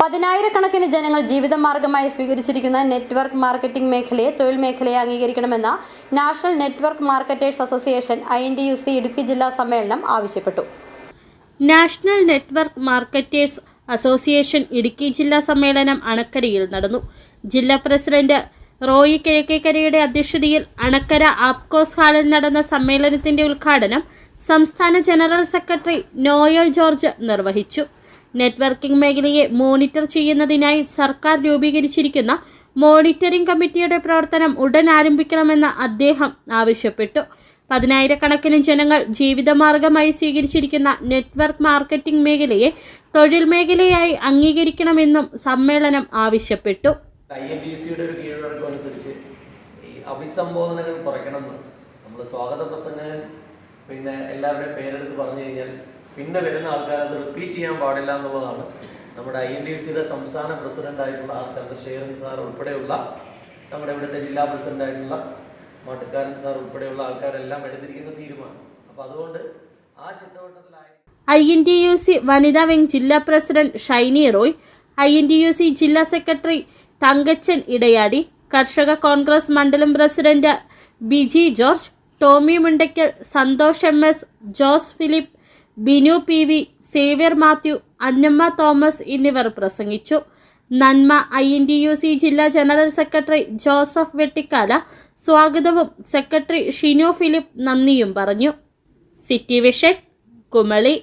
പതിനായിരക്കണക്കിന് ജനങ്ങൾ ജീവിതമാർഗമായി സ്വീകരിച്ചിരിക്കുന്ന network marketing മേഖലയെ തൊഴിൽ മേഖലയെ അംഗീകരിക്കണമെന്ന national network marketers association I N Idukki ജില്ലാ സമ്മേളനം ആവശ്യപ്പെട്ടു. National network marketers association Idukki ജില്ലാ സമ്മേളനം അണക്കരയിൽ നടന്നു. ജില്ലാ പ്രസിഡന്റ് റോയി കിഴക്കേക്കരയുടെ അധ്യക്ഷതയിൽ അണക്കര ആപ്കോസ് ഹാളിൽ നടന്ന സമ്മേളനത്തിന്റെ ഉദ്ഘാടനം സംസ്ഥാന ജനറൽ സെക്രട്ടറി നോയൽ ജോർജ് നിർവഹിച്ചു. നെറ്റ്വർക്കിംഗ് മേഖലയെ മോണിറ്റർ ചെയ്യുന്നതിനായി സർക്കാർ രൂപീകരിച്ചിരിക്കുന്ന മോണിറ്ററിംഗ് കമ്മിറ്റിയുടെ പ്രവർത്തനം ഉടൻ ആരംഭിക്കണമെന്ന് അദ്ദേഹം ആവശ്യപ്പെട്ടു. പതിനായിരക്കണക്കിന് ജനങ്ങൾ ജീവിതമാർഗമായി സ്വീകരിച്ചിരിക്കുന്ന നെറ്റ്വർക്ക് മാർക്കറ്റിംഗ് മേഖലയെ തൊഴിൽ മേഖലയായി അംഗീകരിക്കണമെന്നും സമ്മേളനം ആവശ്യപ്പെട്ടു. ഒരു അനുസരിച്ച് ഈ അഭിസംബോധനകൾ കുറയ്ക്കണം നമ്മൾ സ്വാഗത പ്രസംഗം പിന്നെ എല്ലാവരുടെയും പേരെടുത്ത് പറഞ്ഞു കഴിഞ്ഞാൽ പിന്നെ വരുന്ന ആൾക്കാർ അത് റിപ്പീറ്റ് ചെയ്യാൻ പാടില്ല എന്നുള്ളതാണ് നമ്മുടെ ഐ എൻ ഡി സിയുടെ സംസ്ഥാന പ്രസിഡന്റ് ആയിട്ടുള്ള ആർ ചന്ദ്രശേഖരൻ സാർ ഉൾപ്പെടെയുള്ള നമ്മുടെ ഇവിടുത്തെ ജില്ലാ പ്രസിഡന്റ് ആയിട്ടുള്ള മാട്ടുക്കാരൻ സാർ ഉൾപ്പെടെയുള്ള ആൾക്കാരെല്ലാം എടുത്തിരിക്കുന്ന തീരുമാനം. അപ്പോൾ അതുകൊണ്ട് ആ ചിട്ടവട്ടത്തിലായി I N T U C വനിതാ വിംഗ് ജില്ലാ president Shiny Roy I N T U C ജില്ലാ സെക്രട്ടറി തങ്കച്ചൻ ഇടയാടി കർഷക കോൺഗ്രസ് മണ്ഡലം president Biji George Tomy Mundackal Santhosh M S Jose Philip Binu P V Xavier Mathew Annamma Thomas എന്നിവർ പ്രസംഗിച്ചു. നന്മ I N T U C ജില്ലാ general secretary Joseph Vettikkala സ്വാഗതവും secretary Shinu Philip നന്ദിയും പറഞ്ഞു. City vision Kumily.